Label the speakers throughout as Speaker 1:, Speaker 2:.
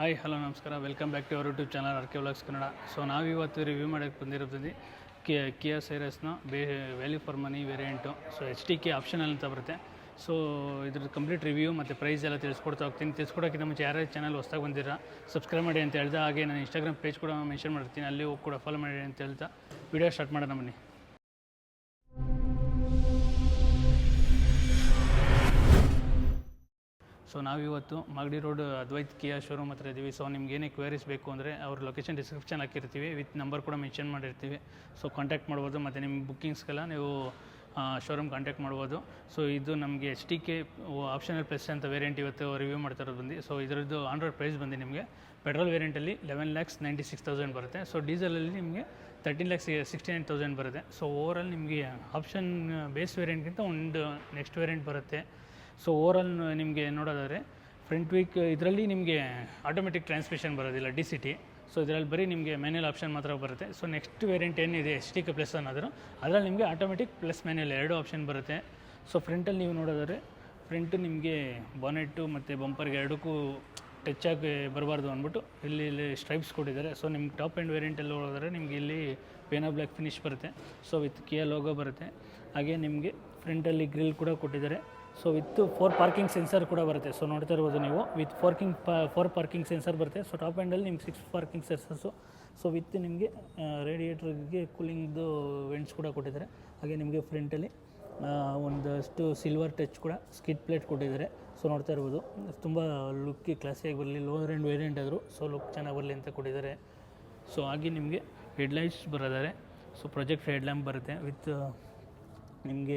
Speaker 1: Hi, hello, ನಮಸ್ಕಾರ. Welcome back to our YouTube channel R K vlogs Kannada. So ನಾವಿವತ್ತು review ಮಾಡೋಕ್ಕೆ ಬಂದಿರೋದು K Kia ಸೈರಸ್ನ ಬೇ value for money variant so H T K optional ಅಂತ ಬರುತ್ತೆ. So ಇದ್ರ ಕಂಪ್ಲೀಟ್ ರಿವ್ಯೂ ಮತ್ತು ಪ್ರೈಸ್ ಎಲ್ಲ ತಿಳಿಸ್ಕೊಡ್ತಾ ಹೋಗ್ತೀನಿ. ತಿಳಿಸ್ಕೊಡೋಕ್ಕಿಂತ ಮುಂಚೆ ಯಾರ್ಯಾರು ಚಾನಲ್ ಹೊಸ್ದಾಗಿ ಬಂದಿರಾ ಸಬ್ಸ್ಕ್ರೈಬ್ ಮಾಡಿ ಅಂತ ಹೇಳ್ದೆ. ಹಾಗೆ ನಾನು ಇನ್ಸ್ಟಾಗ್ರಾಮ್ ಪೇಜ್ ಕೂಡ ಮೆನ್ಷನ್ ಮಾಡಿರ್ತೀನಿ ಅಲ್ಲಿ ಹೋಗಿ ಕೂಡ ಫಾಲೋ ಮಾಡಿ ಅಂತ ಹೇಳ್ತಾ ವಿಡಿಯೋ ಸ್ಟಾರ್ಟ್ ಮಾಡೋಣ ಬನ್ನಿ. ಸೊ ನಾವಿವತ್ತು Magadi road Advait Kia showroom ಹತ್ರ ಇದ್ದೀವಿ ಸೊ ನಿಮ್ಗೆ ಏನೇ ಕ್ವೇರೀಸ್ ಬೇಕು ಅಂದರೆ ಅವ್ರ ಲೊಕೇಶನ್ ಡಿಸ್ಕ್ರಿಪ್ಷನ್ ಹಾಕಿರ್ತೀವಿ, ವಿತ್ ನಂಬರ್ ಕೂಡ ಮೆನ್ಷನ್ ಮಾಡಿರ್ತೀವಿ. ಸೊ ಕಾಂಟ್ಯಾಕ್ಟ್ ಮಾಡ್ಬೋದು ಮತ್ತು ನಿಮ್ಮ ಬುಕ್ಕಿಂಗ್ಸ್ಗೆಲ್ಲ ನೀವು ಶೋರೂಮ್ ಕಾಂಟ್ಯಾಕ್ಟ್ ಮಾಡ್ಬೋದು. ಸೊ ಇದು ನಮಗೆ H T K optional plus ಅಂತ ವೇರಿಯಂಟ್ ಇವತ್ತು ರಿವ್ಯೂ ಮಾಡ್ತಾ ಇರೋದು ಬಂದು. ಸೊ ಇದರದ್ದು ಆಂಡ್ರಾಯ್ಡ್ ಪ್ರೈಸ್ ಬಂದು ನಿಮಗೆ petrol ವೇರಿಯಂಟಲ್ಲಿ eleven lakhs ninety six thousand ಬರುತ್ತೆ. ಸೊ ಡೀಸೆಲಲ್ಲಿ ನಿಮಗೆ thirteen lakhs sixty nine thousand ಬರುತ್ತೆ. ಸೊ ಓವರಾಲ್ ನಿಮಗೆ ಆಪ್ಷನ್ ಬೇಸ್ ವೇರಿಯಂಟ್ಗಿಂತ ಒಂದು ನೆಕ್ಸ್ಟ್ ವೇರಿಯಂಟ್ ಬರುತ್ತೆ. ಸೊ ಓವರಾಲ್ ನಿಮಗೆ ನೋಡೋದಾದರೆ ಫ್ರಂಟ್ ವೀಕ್ ಇದರಲ್ಲಿ ನಿಮಗೆ ಆಟೋಮೆಟಿಕ್ ಟ್ರಾನ್ಸ್ಮಿಷನ್ ಬರೋದಿಲ್ಲ ಡಿ ಸಿ ಟಿ ಸೊ ಇದರಲ್ಲಿ ಬರೀ ನಿಮಗೆ ಮ್ಯಾನ್ಯಲ್ ಆಪ್ಷನ್ ಮಾತ್ರ ಬರುತ್ತೆ. ಸೊ ನೆಕ್ಸ್ಟ್ ವೇರಿಯಂಟ್ ಏನಿದೆ ಎಸ್ ಟಿ ಕೆ ಪ್ಲಸ್ ಅನ್ನೋದ್ರು, ಅದರಲ್ಲಿ ನಿಮಗೆ ಆಟೋಮೆಟಿಕ್ ಪ್ಲಸ್ ಮ್ಯಾನ್ಯಲ್ ಎರಡು ಆಪ್ಷನ್ ಬರುತ್ತೆ. ಸೊ ಫ್ರಂಟಲ್ಲಿ ನೀವು ನೋಡೋದಾದರೆ ಫ್ರಂಟು ನಿಮಗೆ ಬಾನೆಟ್ಟು ಮತ್ತು ಬಂಪರ್ಗೆ ಎರಡಕ್ಕೂ ಟಚ್ ಆಗಿ ಬರಬಾರ್ದು ಅಂದ್ಬಿಟ್ಟು ಇಲ್ಲಿ ಇಲ್ಲಿ ಸ್ಟ್ರೈಪ್ಸ್ ಕೊಟ್ಟಿದ್ದಾರೆ. ಸೊ ನಿಮ್ಗೆ ಟಾಪ್ ಆ್ಯಂಡ್ ವೇರಿಯಂಟಲ್ಲಿ ಹೋದರೆ ನಿಮಗೆ ಇಲ್ಲಿ ಪೇನಾ ಬ್ಲ್ಯಾಕ್ ಫಿನಿಶ್ ಬರುತ್ತೆ. ಸೊ ವಿತ್ ಕಿಯಾ ಲೋಗೋ ಬರುತ್ತೆ. ಹಾಗೆ ನಿಮಗೆ ಫ್ರಂಟಲ್ಲಿ ಗ್ರಿಲ್ ಕೂಡ ಕೊಟ್ಟಿದ್ದಾರೆ. So with four parking sensor ಕೂಡ ಬರುತ್ತೆ. ಸೊ ನೋಡ್ತಾ ಇರ್ಬೋದು ನೀವು. ವಿತ್ ಫೋರ್ಕಿಂಗ್ ಪಾ ಫೋರ್ ಪಾರ್ಕಿಂಗ್ ಸೆನ್ಸರ್ ಬರುತ್ತೆ. ಸೊ ಟಾಪ್ ಆ್ಯಂಡಲ್ಲಿ ನಿಮ್ಗೆ six parking sensors so with ನಿಮಗೆ ರೇಡಿಯೇಟ್ರಿಗೆ ಕೂಲಿಂಗ್ದು ವೆಂಟ್ಸ್ ಕೂಡ ಕೊಟ್ಟಿದ್ದಾರೆ. ಹಾಗೆ ನಿಮಗೆ ಫ್ರಂಟಲ್ಲಿ ಒಂದಷ್ಟು ಸಿಲ್ವರ್ ಟಚ್ ಕೂಡ ಸ್ಕಿಟ್ ಪ್ಲೇಟ್ ಕೊಟ್ಟಿದ್ದಾರೆ. ಸೊ ನೋಡ್ತಾ ಇರ್ಬೋದು. ತುಂಬ ಲುಕ್ಕಿ ಕ್ಲಾಸಿಯಾಗಿ ಬರಲಿ. ಲೋವರ್ ಆ್ಯಂಡ್ ವೇರಿಯಂಟ್ ಆದರೂ. ಸೊ ಲುಕ್ ಚೆನ್ನಾಗಿ ಬರಲಿ ಅಂತ ಕೊಟ್ಟಿದ್ದಾರೆ. ಸೊ ಹಾಗೆ ನಿಮಗೆ ಹೆಡ್ಲೈಟ್ಸ್ ಬರೋದಾರೆ. ಸೊ ಪ್ರೊಜೆಕ್ಟ್ ಹೆಡ್ ಲ್ಯಾಂಪ್ ಬರುತ್ತೆ. ವಿತ್ ನಿಮಗೆ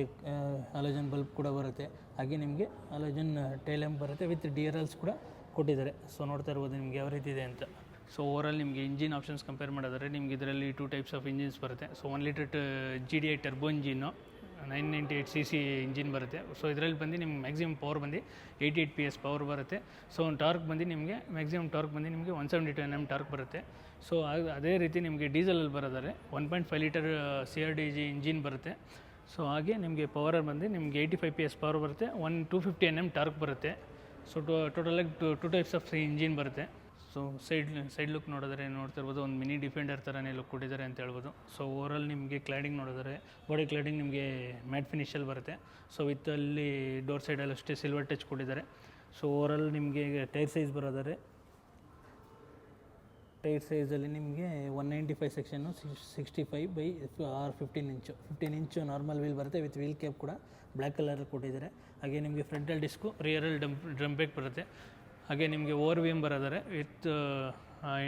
Speaker 1: ಅಲೋಜನ್ ಬಲ್ಬ್ ಕೂಡ ಬರುತ್ತೆ. ಹಾಗೆ ನಿಮಗೆ ಅಲೋಜನ್ ಟೈಲ್ ಎಂಪ್ ಬರುತ್ತೆ ವಿತ್ ಡಿ ಆರ್ ಎಲ್ಸ್ ಕೂಡ ಕೊಟ್ಟಿದ್ದಾರೆ. ಸೊ ನೋಡ್ತಾ ಇರ್ಬೋದು ನಿಮಗೆ ಯಾವ ರೀತಿ ಇದೆ ಅಂತ. ಸೊ ಓವರಾಲ್ ನಿಮಗೆ ಇಂಜಿನ್ ಆಪ್ಷನ್ಸ್ ಕಂಪೇರ್ ಮಾಡಿದ್ರೆ ನಿಮ್ಗೆ ಇದರಲ್ಲಿ ಟೂ ಟೈಪ್ಸ್ ಆಫ್ ಇಂಜಿನ್ಸ್ ಬರುತ್ತೆ. So one litre G D I turbo engine nine ninety eight C C engine ಬರುತ್ತೆ. ಸೊ ಇದರಲ್ಲಿ ಬಂದು ನಿಮ್ಗೆ ಮ್ಯಾಕ್ಸಿಮಮ್ ಪವರ್ ಬಂದು eighty eight P S power ಬರುತ್ತೆ. ಸೊ ಒಂದು ಟಾರ್ಕ್ ಬಂದು ನಿಮಗೆ ಮ್ಯಾಕ್ಸಿಮಮ್ ಟಾರ್ಕ್ ಬಂದು ನಿಮಗೆ one seventy two N M torque ಬರುತ್ತೆ. ಸೊ ಅದೇ ರೀತಿ ನಿಮಗೆ ಡೀಸೆಲಲ್ಲಿ ಬರೋದಾದ್ರೆ one point five litre C R D G engine ಬರುತ್ತೆ. ಸೊ ಹಾಗೆ ನಿಮಗೆ ಪವರ್ ಬಂದು ನಿಮಗೆ eighty five P S power ಬರುತ್ತೆ one two fifty N M torque ಬರುತ್ತೆ. So two ಟೋಟಲಾಗಿ two two types of engine ಬರುತ್ತೆ. ಸೊ ಸೈಡ್ ಸೈಡ್ ಲುಕ್ ನೋಡಿದ್ರೆ ನೋಡ್ತಿರ್ಬೋದು, ಒಂದು ಮಿನಿ ಡಿಫೆಂಡರ್ ಥರನೇ ಲುಕ್ ಕೊಟ್ಟಿದ್ದಾರೆ ಅಂತ ಹೇಳ್ಬೋದು. ಸೊ ಓವರಲ್ ನಿಮಗೆ ಕ್ಲಾಡಿಂಗ್ ನೋಡಿದ್ರೆ ಬಾಡಿ ಕ್ಲಾಡಿಂಗ್ ನಿಮಗೆ ಮ್ಯಾಟ್ ಫಿನಿಷಲ್ಲಿ ಬರುತ್ತೆ. ಸೊ ವಿತ್ ಅಲ್ಲಿ ಡೋರ್ ಸೈಡಲ್ಲಿ ಅಷ್ಟೇ ಸಿಲ್ವರ್ ಟಚ್ ಕೊಟ್ಟಿದ್ದಾರೆ. ಸೊ ಓವರಲ್ ನಿಮಗೆ ಟೈರ್ ಸೈಜ್ ಬರೋದಾದ್ರೆ ಟೈರ್ ಸೈಜಲ್ಲಿ ನಿಮಗೆ one ninety five section sixty five by R fifteen inch fifteen inch normal wheel ಬರುತ್ತೆ ವಿತ್ ವೀಲ್ ಕ್ಯಾಪ್ ಕೂಡ ಬ್ಲ್ಯಾಕ್ ಕಲರಲ್ಲಿ ಕೊಟ್ಟಿದ್ದಾರೆ. ಹಾಗೆ ನಿಮಗೆ ಫ್ರಂಟಲ್ ಡಿಸ್ಕು ರಿಯರಲ್ಲಿ ಡಂಪ್ ಬ್ರೇಕ್ ಬರುತ್ತೆ. ಹಾಗೆ ನಿಮಗೆ ಓವರ್ ವಿ ಎಂ ಬರೋದಾರೆ ವಿತ್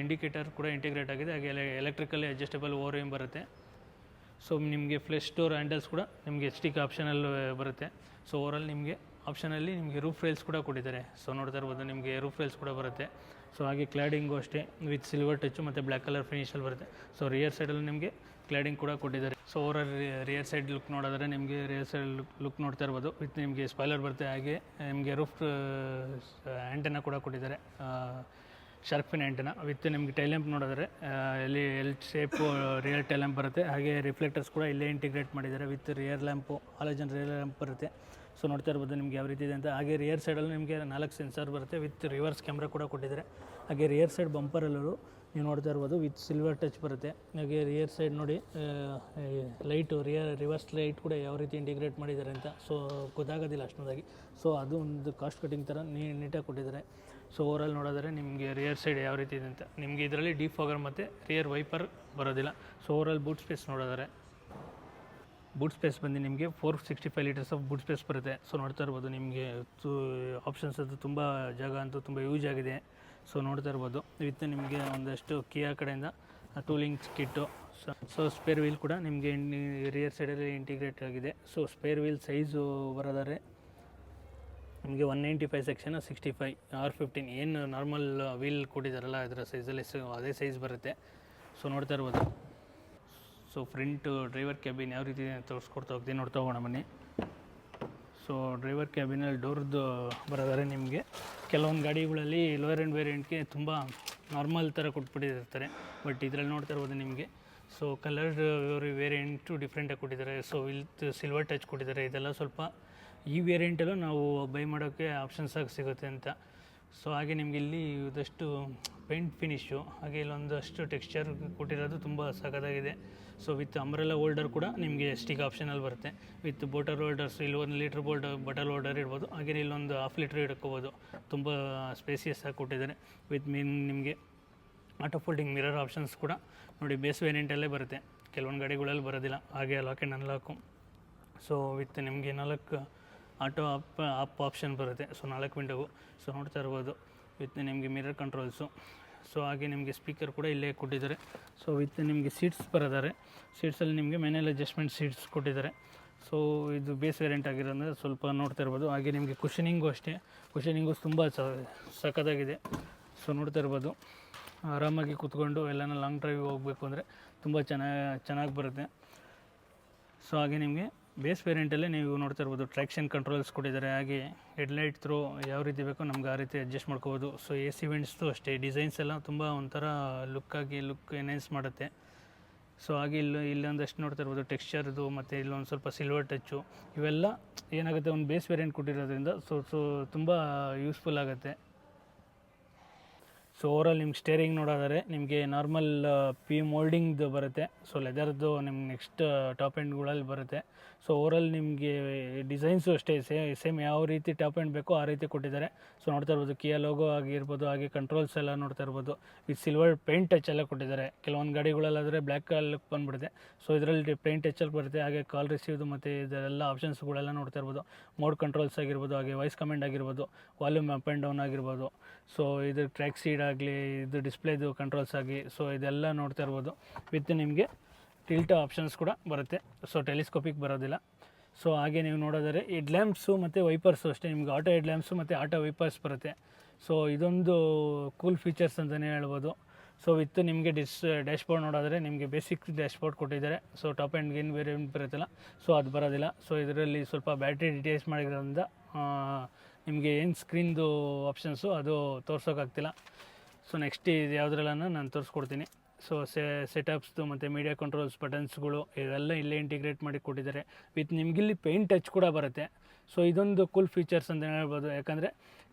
Speaker 1: ಇಂಡಿಕೇಟರ್ ಕೂಡ ಇಂಟಿಗ್ರೇಟ್ ಆಗಿದೆ. ಹಾಗೆ electrically adjustable O R V M ಬರುತ್ತೆ. ಸೊ ನಿಮಗೆ ಫ್ಲೆಶ್ ಸ್ಟೋರ್ ಹ್ಯಾಂಡಲ್ಸ್ ಕೂಡ ನಿಮಗೆ ಎಚ್ ಆಪ್ಷನಲ್ಲಿ ಆಪ್ಷನಲ್ ಬರುತ್ತೆ. ಸೊ ಓವರಲ್ ನಿಮಗೆ ಆಪ್ಷನಲ್ಲಿ ನಿಮಗೆ ರೂಫ್ ರೈಲ್ಸ್ ಕೂಡ ಕೊಟ್ಟಿದ್ದಾರೆ. ಸೊ ನೋಡ್ತಾ ಇರ್ಬೋದು ನಿಮಗೆ ರೂಫ್ ರೈಲ್ಸ್ ಕೂಡ ಬರುತ್ತೆ. ಸೊ ಹಾಗೆ ಕ್ಲಾಡಿಂಗು ಅಷ್ಟೇ, ವಿತ್ ಸಿಲ್ವರ್ ಟಚ್ಚು ಮತ್ತು ಬ್ಲ್ಯಾಕ್ ಕಲರ್ ಫಿನಿಷಲ್ಲಿ ಬರುತ್ತೆ. ಸೊ ರಿಯರ್ ಸೈಡಲ್ಲಿ ನಿಮಗೆ ಕ್ಲಾಡಿಂಗ್ ಕೂಡ ಕೊಟ್ಟಿದ್ದಾರೆ. So overall rear side look ನೋಡಿದ್ರೆ ನಿಮಗೆ ರಿಯರ್ ಸೈಡ್ ಲುಕ್ ನೋಡ್ತಾ ಇರ್ಬೋದು. ವಿತ್ ನಿಮಗೆ ಸ್ಪಾಯ್ಲರ್ ಬರುತ್ತೆ ಹಾಗೆ, ನಿಮಗೆ ರೂಫ್ ಆ್ಯಂಟೆನ ಕೂಡ ಕೊಟ್ಟಿದ್ದಾರೆ. ಶಾರ್ಕ್ ಆ್ಯಂಟನ ವಿತ್ ನಿಮಗೆ ಟೈಲೆಂಪ್ ನೋಡಿದ್ರೆ ಎಲ್ಲಿ ಎಲ್ ಶೇಪು ರಿಯರ್ ಟೈಲೆಂಪ್ ಬರುತ್ತೆ. ಹಾಗೆ ರಿಫ್ಲೆಕ್ಟರ್ಸ್ ಕೂಡ ಇಲ್ಲೇ ಇಂಟಿಗ್ರೇಟ್ ಮಾಡಿದ್ದಾರೆ. With rear lamp halogen rear lamp ಬರುತ್ತೆ. ಸೊ ನೋಡ್ತಾ ಇರ್ಬೋದು ನಿಮಗೆ ಯಾವ ರೀತಿ ಇದೆ ಅಂತ. ಹಾಗೆ ರಿಯರ್ ಸೈಡಲ್ಲಿ ನಿಮಗೆ ನಾಲ್ಕು ಸೆನ್ಸರ್ ಬರುತ್ತೆ ವಿತ್ ರಿವರ್ಸ್ ಕ್ಯಾಮ್ರಾ ಕೂಡ ಕೊಟ್ಟಿದ್ದಾರೆ ಹಾಗೆ ರಿಯರ್ ಸೈಡ್ ಬಂಪರಲ್ಲೂ ನೀವು ನೋಡ್ತಾ ಇರ್ಬೋದು ವಿತ್ ಸಿಲ್ವರ್ ಟಚ್ ಬರುತ್ತೆ. ಹಾಗೆ ರಿಯರ್ ಸೈಡ್ ನೋಡಿ ಲೈಟು ರಿಯರ್ ರಿವರ್ಸ್ ಲೈಟ್ ಕೂಡ ಯಾವ ರೀತಿ ಇಂಟಿಗ್ರೇಟ್ ಮಾಡಿದ್ದಾರೆ ಅಂತ. ಸೊ ಗೊತ್ತಾಗೋದಿಲ್ಲ ಅಷ್ಟೊಂದಾಗಿ. ಸೊ ಅದು ಒಂದು ಕಾಸ್ಟ್ ಕಟಿಂಗ್ ಥರ ನೀಟಾಗಿ ಕೊಟ್ಟಿದ್ದಾರೆ. ಸೊ ಓವರಾಲ್ ನೋಡಿದ್ರೆ ನಿಮಗೆ ರಿಯರ್ ಸೈಡ್ ಯಾವ ರೀತಿ ಇದೆ ಅಂತ. ನಿಮಗೆ ಇದರಲ್ಲಿ ಡೀಪ್ ಫೋಗರ್ ಮತ್ತು ರಿಯರ್ ವೈಪರ್ ಬರೋದಿಲ್ಲ. ಸೊ ಓವರಾಲ್ ಬೂಟ್ ಸ್ಪೇಸ್ ನೋಡಿದರೆ. ಬೂಟ್ ಸ್ಪೇಸ್ ಬಂದು ನಿಮಗೆ four sixty five litres of boot space ಬರುತ್ತೆ. ಸೊ ನೋಡ್ತಾ ಇರ್ಬೋದು ನಿಮಗೆ ಆಪ್ಷನ್ಸ್ ಅದು ತುಂಬ ಜಾಗ ಅಂತೂ ತುಂಬ ಯೂಸ್ ಆಗಿದೆ. ಸೊ ನೋಡ್ತಾ ಇರ್ಬೋದು. ವಿತ್ ನಿಮಗೆ ಒಂದಷ್ಟು ಕಿಯಾ ಕಡೆಯಿಂದ toolings kit so spare wheel ಕೂಡ ನಿಮಗೆ ರಿಯರ್ ಸೈಡಲ್ಲಿ ಇಂಟಿಗ್ರೇಟ್ ಆಗಿದೆ. ಸೊ ಸ್ಪೇರ್ ವೀಲ್ ಸೈಜು ಬರೋದಾದ್ರೆ ನಿಮಗೆ one ninety five section sixty five R fifteen ಏನು ನಾರ್ಮಲ್ ವೀಲ್ ಕೊಟ್ಟಿದ್ದಾರಲ್ಲ ಅದರ ಸೈಜಲ್ಲಿ ಅದೇ ಸೈಜ್ ಬರುತ್ತೆ. ಸೊ ನೋಡ್ತಾ ಇರ್ಬೋದು. ಸೊ ಫ್ರಂಟ್ ಡ್ರೈವರ್ ಕ್ಯಾಬಿನ್ ಯಾವ ರೀತಿ ಇದೆ ತೋರಿಸ್ಕೊಡ್ತಾ ಹೋಗ್ತೀನಿ. ನೋಡ್ತಾ ಹೋಗೋಣ ಬನ್ನಿ. ಸೊ ಡ್ರೈವರ್ ಕ್ಯಾಬಿನಲ್ಲಿ ಡೋರ್ದು ಬರೋದಾರೆ ನಿಮಗೆ. ಕೆಲವೊಂದು ಗಾಡಿಗಳಲ್ಲಿ ಲೋಯರ್ ಆ್ಯಂಡ್ ವೇರಿಯಂಟ್ಗೆ ತುಂಬ ನಾರ್ಮಲ್ ಥರ ಕೊಟ್ಬಿಟ್ಟಿರ್ತಾರೆ. ಬಟ್ ಇದರಲ್ಲಿ ನೋಡ್ತಾ ಇರ್ಬೋದು ನಿಮಗೆ. ಸೊ ಕಲರ್ ವೇರಿಯಂಟು ಡಿಫ್ರೆಂಟಾಗಿ ಕೊಟ್ಟಿದ್ದಾರೆ. ಸೊ ವಿತ್ ಸಿಲ್ವರ್ ಟಚ್ ಕೊಟ್ಟಿದ್ದಾರೆ. ಇದೆಲ್ಲ ಸ್ವಲ್ಪ ಈ ವೇರಿಯಂಟಲ್ಲೂ ನಾವು ಬೈ ಮಾಡೋಕ್ಕೆ ಆಪ್ಷನ್ಸ್ ಆಗಿ ಸಿಗುತ್ತೆ ಅಂತ. ಸೊ ಹಾಗೆ ನಿಮಗೆ ಇಲ್ಲಿ ಇದಷ್ಟು ಪೇಂಟ್ ಫಿನಿಶು ಹಾಗೆ ಇಲ್ಲೊಂದಷ್ಟು ಟೆಕ್ಸ್ಚರ್ ಕೊಟ್ಟಿರೋದು ತುಂಬ ಸಖತ್ತಾಗಿದೆ. ಸೊ ವಿತ್ ಅಂಬ್ರೆಲ್ಲ ಹೋಲ್ಡರ್ ಕೂಡ ನಿಮಗೆ ಸ್ಟಿಕ್ ಆಪ್ಷನಲ್ಲಿ ಬರುತ್ತೆ. ವಿತ್ ಬೋಟಲ್ ಹೋಲ್ಡರ್ಸ್ ಇಲ್ಲಿ ಒಂದು ಲೀಟ್ರ್ ಬೋಲ್ಡ್ ಬಟಲ್ ಹೋಲ್ಡರ್ ಇಡ್ಬೋದು ಹಾಗೆ ಇಲ್ಲೊಂದು ಹಾಫ್ ಲೀಟ್ರ್ ಇಟ್ಕೋಬೋದು ತುಂಬ ಸ್ಪೇಸಿಯಸ್ ಆಗಿ ಕೊಟ್ಟಿದ್ದಾರೆ. ವಿತ್ ಮೀನ್ ನಿಮಗೆ ಆಟೋ ಫೋಲ್ಡಿಂಗ್ ಮಿರರ್ ಆಪ್ಷನ್ಸ್ ಕೂಡ ನೋಡಿ ಬೇಸ್ ವೇರಿಯಂಟಲ್ಲೇ ಬರುತ್ತೆ. ಕೆಲವೊಂದು ಗಾಡಿಗಳಲ್ಲಿ ಬರೋದಿಲ್ಲ. ಹಾಗೆ lock and unlock so with ನಿಮಗೆ ನಾಲ್ಕು ಆಟೋ ಅಪ್ ಅಪ್ ಆಪ್ಷನ್ ಬರುತ್ತೆ. ಸೊ, ನಾಲ್ಕು ವಿಂಡೋವು ಸೊ, ನೋಡ್ತಾ ಇರ್ಬೋದು. ವಿತ್ ನಿಮಗೆ ಮಿರರ್ ಕಂಟ್ರೋಲ್ಸು ಸೊ, ಹಾಗೆ ನಿಮಗೆ ಸ್ಪೀಕರ್ ಕೂಡ ಇಲ್ಲೇ ಕೊಟ್ಟಿದ್ದಾರೆ. ಸೊ ವಿತ್ ನಿಮಗೆ ಸೀಟ್ಸ್ ಬರೋದಾರೆ. ಸೀಟ್ಸಲ್ಲಿ ನಿಮಗೆ ಮೇನಲ್ಲಿ ಅಡ್ಜಸ್ಟ್ಮೆಂಟ್ ಸೀಟ್ಸ್ ಕೊಟ್ಟಿದ್ದಾರೆ. ಸೊ ಇದು ಬೇಸ್ ವೇರಿಯಂಟ್ ಆಗಿರೋದ್ರೆ ಸ್ವಲ್ಪ ನೋಡ್ತಾ ಇರ್ಬೋದು. ಹಾಗೆ ನಿಮಗೆ ಕುಷನಿಂಗು ಅಷ್ಟೇ. ಕುಷನಿಂಗು ತುಂಬ ಸಖತ್ತಾಗಿದೆ. ಸೊ ನೋಡ್ತಾ ಇರ್ಬೋದು. ಆರಾಮಾಗಿ ಕೂತ್ಕೊಂಡು ಎಲ್ಲನ ಲಾಂಗ್ ಡ್ರೈವ್ ಹೋಗಬೇಕು ಅಂದರೆ ತುಂಬ ಚೆನ್ನಾಗಿ ಚೆನ್ನಾಗಿ ಬರುತ್ತೆ. ಸೊ ಹಾಗೆ ನಿಮಗೆ ಬೇಸ್ ವೇರಿಯಂಟಲ್ಲೇ ನೀವು ನೋಡ್ತಾ ಇರ್ಬೋದು ಟ್ರ್ಯಾಕ್ಷನ್ ಕಂಟ್ರೋಲ್ಸ್ ಕೊಟ್ಟಿದ್ದಾರೆ. ಹಾಗೆ ಹೆಡ್ಲೈಟ್ ಥ್ರೋ ಯಾವ ರೀತಿ ಬೇಕೋ ನಮ್ಗೆ ಆ ರೀತಿ ಅಡ್ಜಸ್ಟ್ ಮಾಡ್ಕೋಬೋದು. ಸೊ ಎ ಸಿ ವೆಂಟ್ಸ್ದು ಅಷ್ಟೇ, ಡಿಸೈನ್ಸ್ ಎಲ್ಲ ತುಂಬ ಒಂಥರ ಲುಕ್ಕಾಗಿ ಲುಕ್ ಎನ್ಹೆನ್ಸ್ ಮಾಡುತ್ತೆ. ಸೊ ಹಾಗೆ ಇಲ್ಲಿ ಇಲ್ಲೊಂದಷ್ಟು ನೋಡ್ತಾ ಇರ್ಬೋದು, ಟೆಕ್ಸ್ಚರ್ದು ಮತ್ತು ಇಲ್ಲೊಂದು ಸ್ವಲ್ಪ ಸಿಲ್ವರ್ ಟಚ್ಚು, ಇವೆಲ್ಲ ಏನಾಗುತ್ತೆ ಒಂದು ಬೇಸ್ ವೇರಿಯಂಟ್ ಕೊಟ್ಟಿರೋದ್ರಿಂದ ಸೊ ಸೊ ತುಂಬ ಯೂಸ್ಫುಲ್ ಆಗುತ್ತೆ. ಸೊ ಓವರಾಲ್ ನಿಮ್ಗೆ ಸ್ಟೇರಿಂಗ್ ನೋಡೋದಾದ್ರೆ ನಿಮಗೆ ನಾರ್ಮಲ್ ಪಿ ಮೋಲ್ಡಿಂಗ್ದು ಬರುತ್ತೆ. ಸೊ ಲೆದರ್ದು ನಿಮ್ಗೆ ನೆಕ್ಸ್ಟ್ ಟಾಪ್ ಎಂಡ್ಗಳಲ್ಲಿ ಬರುತ್ತೆ. ಸೊ ಓವರಲ್ ನಿಮಗೆ ಡಿಸೈನ್ಸು ಅಷ್ಟೇ ಸೇ ಸೇಮ್ ಯಾವ ರೀತಿ ಟಾಪ್ ಆ್ಯಂಡ್ ಬೇಕೋ ಆ ರೀತಿ ಕೊಟ್ಟಿದ್ದಾರೆ. ಸೊ ನೋಡ್ತಾ ಇರ್ಬೋದು ಕಿಯಾ ಲೋಗೋ ಆಗಿರ್ಬೋದು, ಹಾಗೆ ಕಂಟ್ರೋಲ್ಸ್ ಎಲ್ಲ ನೋಡ್ತಾ ಇರ್ಬೋದು. ವಿತ್ ಸಿಲ್ವರ್ ಪೇಂಟ್ ಟಚ್ ಎಲ್ಲ ಕೊಟ್ಟಿದ್ದಾರೆ. ಕೆಲವೊಂದು ಗಾಡಿಗಳಲ್ಲಾದರೆ ಬ್ಲ್ಯಾಕ್ ಲುಕ್ ಬಂದ್ಬಿಡುತ್ತೆ. ಸೊ ಇದರಲ್ಲಿ ಪೇಂಟ್ ಟಚಲ್ಲಿ ಬರುತ್ತೆ. ಹಾಗೆ ಕಾಲ್ ರಿಸೀವ್ ಮತ್ತು ಇದೆಲ್ಲ ಆಪ್ಷನ್ಸ್ಗಳೆಲ್ಲ ನೋಡ್ತಾ ಇರ್ಬೋದು. ಮೋಡ್ ಕಂಟ್ರೋಲ್ಸ್ ಆಗಿರ್ಬೋದು, ಹಾಗೆ ವಾಯ್ಸ್ ಕಮೆಂಟ್ ಆಗಿರ್ಬೋದು ವಾಲ್ಯೂಮ್ ಅಪ್ ಆ್ಯಂಡ್ ಡೌನ್ ಆಗಿರ್ಬೋದು. ಸೊ ಇದು ಟ್ರ್ಯಾಕ್ ಸೀಡ್ ಆಗಲಿ, ಇದು ಡಿಸ್ಪ್ಲೇದು ಕಂಟ್ರೋಲ್ಸ್ ಆಗಿ ಸೊ ಇದೆಲ್ಲ ನೋಡ್ತಾ ಇರ್ಬೋದು. ವಿತ್ ನಿಮಗೆ ಟಿಲ್ಟ್ ಆಪ್ಷನ್ಸ್ ಕೂಡ ಬರುತ್ತೆ. ಸೊ ಟೆಲಿಸ್ಕೋಪಿಕ್ ಬರೋದಿಲ್ಲ. ಸೊ ಹಾಗೆ ನೀವು ನೋಡೋದಾದ್ರೆ ಹೆಡ್ ಲ್ಯಾಂಪ್ಸು ಮತ್ತು ವೈಪರ್ಸು ಅಷ್ಟೇ. ನಿಮ್ಗೆ ಆಟೋ ಹೆಡ್ ಲ್ಯಾಂಪ್ಸು ಮತ್ತು ಆಟೋ ವೈಪರ್ಸ್ ಬರುತ್ತೆ. ಸೊ ಇದೊಂದು ಕೂಲ್ ಫೀಚರ್ಸ್ ಅಂತಲೇ ಹೇಳ್ಬೋದು. ಸೊ ವಿತ್ ನಿಮಗೆ ಡಿಸ್ ಡ್ಯಾಶ್ಬೋರ್ಡ್ ನೋಡಿದ್ರೆ ನಿಮಗೆ ಬೇಸಿಕ್ ಡ್ಯಾಶ್ಬೋರ್ಡ್ ಕೊಟ್ಟಿದ್ದಾರೆ. ಸೊ ಟಾಪ್ ಆ್ಯಂಡ್ ಗೇನ್ ಬೇರೆ ಬರುತ್ತಲ್ಲ. ಸೊ ಅದು ಬರೋದಿಲ್ಲ. ಸೊ ಇದರಲ್ಲಿ ಸ್ವಲ್ಪ ಬ್ಯಾಟ್ರಿ ಡಿಟೇಲ್ಸ್ ಮಾಡಿರೋದ್ರಿಂದ ನಿಮಗೆ ಏನು ಸ್ಕ್ರೀನ್ದು ಆಪ್ಷನ್ಸು ಅದು ತೋರ್ಸೋಕ್ಕಾಗ್ತಿಲ್ಲ ಸೊ ನೆಕ್ಸ್ಟ್ ಇದು ಯಾವುದ್ರಲ್ಲ ನಾನು ತೋರಿಸ್ಕೊಡ್ತೀನಿ. ಸೆ ಸೆಟಪ್ಸ್ದು ಮತ್ತು ಮೀಡಿಯಾ ಕಂಟ್ರೋಲ್ಸ್ ಬಟನ್ಸ್ಗಳು ಇವೆಲ್ಲ ಇಲ್ಲೇ ಇಂಟಿಗ್ರೇಟ್ ಮಾಡಿ ಕೊಟ್ಟಿದ್ದಾರೆ. ವಿತ್ ನಿಮಗಿಲ್ಲಿ ಪೇಂಟ್ ಟಚ್ ಕೂಡ ಬರುತ್ತೆ. ಸೊ ಇದೊಂದು ಕೂಲ್ ಫೀಚರ್ಸ್ ಅಂತ ಹೇಳ್ಬೋದು. ಯಾಕಂದರೆ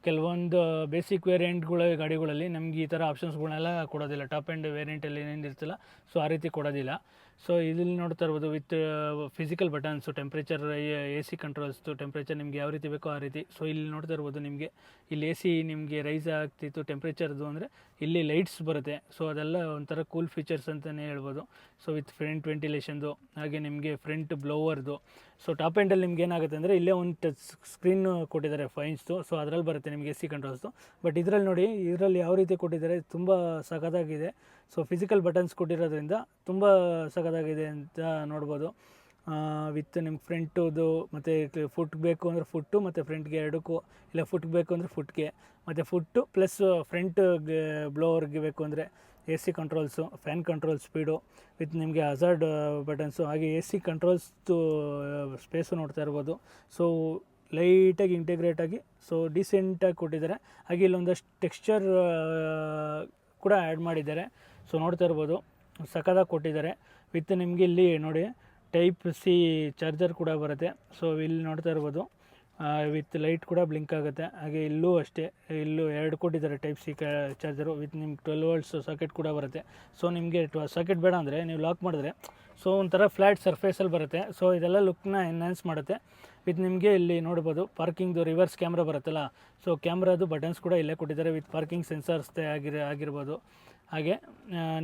Speaker 1: ಕೆಲವೊಂದು ಬೇಸಿಕ್ ವೇರಿಯಂಟ್ಗಳ ಗಾಡಿಗಳಲ್ಲಿ ನಮ್ಗೆ ಈ ಥರ ಆಪ್ಷನ್ಸ್ಗಳನ್ನೆಲ್ಲ ಕೊಡೋದಿಲ್ಲ. ಟಾಪ್ ಆ್ಯಂಡ್ ವೇರಿಯಂಟಲ್ಲಿ ಏನೇನು ಇರ್ತಿಲ್ಲ ಸೊ ಆ ರೀತಿ ಕೊಡೋದಿಲ್ಲ. ಸೊ ಇಲ್ಲಿ ನೋಡ್ತಾ ಇರ್ಬೋದು with physical buttons temperature A C ಕಂಟ್ರೋಲ್ಸ್ದು temperature ನಿಮ್ಗೆ ಯಾವ ರೀತಿ ಬೇಕೋ ಆ ರೀತಿ. ಸೊ ಇಲ್ಲಿ ನೋಡ್ತಾ ಇರ್ಬೋದು ನಿಮಗೆ, ಇಲ್ಲಿ ಎ ಸಿ ನಿಮಗೆ ರೈಸ್ ಆಗ್ತಿತ್ತು ಟೆಂಪ್ರೇಚರ್ದು ಅಂದರೆ ಇಲ್ಲಿ ಲೈಟ್ಸ್ ಬರುತ್ತೆ. ಸೊ ಅದೆಲ್ಲ ಒಂಥರ ಕೂಲ್ ಫೀಚರ್ಸ್ ಅಂತಲೇ ಹೇಳ್ಬೋದು. ಸೊ ವಿತ್ ಫ್ರಂಟ್ ವೆಂಟಿಲೇಷನ್ದು ಹಾಗೆ ನಿಮಗೆ ಫ್ರಂಟ್ ಬ್ಲೋವರ್ದು ಸೊ ಟಾಪ್ ಎಂಡಲ್ಲಿ ನಿಮ್ಗೆ ಏನಾಗುತ್ತೆ ಅಂದರೆ ಇಲ್ಲೇ ಒಂದು ಟಚ್ ಸ್ಕ್ರೀನ್ ಕೊಟ್ಟಿದ್ದಾರೆ ಫೈನ್ಸ್ದು ಸೊ ಅದರಲ್ಲಿ ಬರುತ್ತೆ ನಿಮಗೆ ಎಸ್ ಸಿ ಕಂಟ್ರೋಲ್ಸ್ದು ಬಟ್ ಇದರಲ್ಲಿ ನೋಡಿ, ಇದರಲ್ಲಿ ಯಾವ ರೀತಿ ಕೊಟ್ಟಿದ್ದಾರೆ, ತುಂಬ ಸಖತ್ತಾಗಿದೆ. ಸೊ ಫಿಸಿಕಲ್ ಬಟನ್ಸ್ ಕೊಟ್ಟಿರೋದ್ರಿಂದ ತುಂಬ ಸಖತ್ತಾಗಿದೆ ಅಂತ ನೋಡ್ಬೋದು. ವಿತ್ ನಿಮ್ಮ ಫ್ರೆಂಟುದು ಮತ್ತು ಫುಟ್ ಬೇಕು ಅಂದರೆ ಫುಟ್ಟು ಮತ್ತು ಫ್ರಂಟ್ಗೆ ಎರಡಕ್ಕೂ, ಇಲ್ಲ ಫುಟ್ ಬೇಕು ಅಂದರೆ ಫುಟ್ಗೆ ಮತ್ತು ಫುಟ್ಟು ಪ್ಲಸ್ ಫ್ರಂಟ್ ಬ್ಲೋವರ್ಗೆ ಬೇಕು ಅಂದರೆ A C controls fan control speed with ನಿಮಗೆ ಹಜಾರ್ಡ್ ಬಟನ್ಸು ಹಾಗೆ ಎ ಸಿ ಕಂಟ್ರೋಲ್ಸ್ದು ಸ್ಪೇಸು ನೋಡ್ತಾ ಇರ್ಬೋದು. ಸೊ ಲೈಟಾಗಿ ಇಂಟಿಗ್ರೇಟ್ ಆಗಿ ಸೊ ಡಿಸೆಂಟಾಗಿ ಕೊಟ್ಟಿದ್ದಾರೆ. ಹಾಗೆ ಇಲ್ಲೊಂದಷ್ಟು ಟೆಕ್ಸ್ಚರ್ ಕೂಡ ಆ್ಯಡ್ ಮಾಡಿದ್ದಾರೆ. ಸೊ ನೋಡ್ತಾ ಇರ್ಬೋದು. ಸಖತ್ತಾಗಿ ಕೊಟ್ಟಿದ್ದಾರೆ. ವಿತ್ ನಿಮಗೆ ಇಲ್ಲಿ ನೋಡಿ ಟೈಪ್ ಸಿ ಚಾರ್ಜರ್ ಕೂಡ ಬರುತ್ತೆ. ಸೊ, ಇಲ್ಲಿ ನೋಡ್ತಾ ಇರ್ಬೋದು ವಿತ್ ಲೈಟ್ ಕೂಡ ಬ್ಲಿಂಕ್ ಆಗುತ್ತೆ. ಹಾಗೆ ಇಲ್ಲೂ ಅಷ್ಟೇ, ಇಲ್ಲೂ ಎರಡು ಕೊಟ್ಟಿದ್ದಾರೆ ಟೈಪ್ ಸಿ ಚಾರ್ಜರು, ವಿತ್ ನಿಮ್ಗೆ ಟ್ವೆಲ್ ವೋಲ್ಟ್ಸ್ ಸಾಕೆಟ್ ಕೂಡ ಬರುತ್ತೆ. ಸೊ, ನಿಮಗೆ ಸಾಕೆಟ್ ಬೇಡ ಅಂದರೆ ನೀವು ಲಾಕ್ ಮಾಡಿದ್ರೆ, ಸೊ, ಒಂಥರ ಫ್ಲ್ಯಾಟ್ ಸರ್ಫೇಸಲ್ಲಿ ಬರುತ್ತೆ. ಸೊ, ಇದೆಲ್ಲ ಲುಕ್ನ ಎನ್ಹ್ಯಾನ್ಸ್ ಮಾಡುತ್ತೆ. ವಿತ್ ನಿಮಗೆ ಇಲ್ಲಿ ನೋಡ್ಬೋದು, ಪಾರ್ಕಿಂಗ್ದು ರಿವರ್ಸ್ ಕ್ಯಾಮ್ರಾ ಬರುತ್ತಲ್ಲ, ಸೊ, ಕ್ಯಾಮ್ರಾದು ಬಟನ್ಸ್ ಕೂಡ ಇಲ್ಲೇ ಕೊಟ್ಟಿದ್ದಾರೆ. ವಿತ್ ಪಾರ್ಕಿಂಗ್ ಸೆನ್ಸರ್ಸ್ ಆಗಿರ, ಆಗಿರ್ಬೋದು. ಹಾಗೆ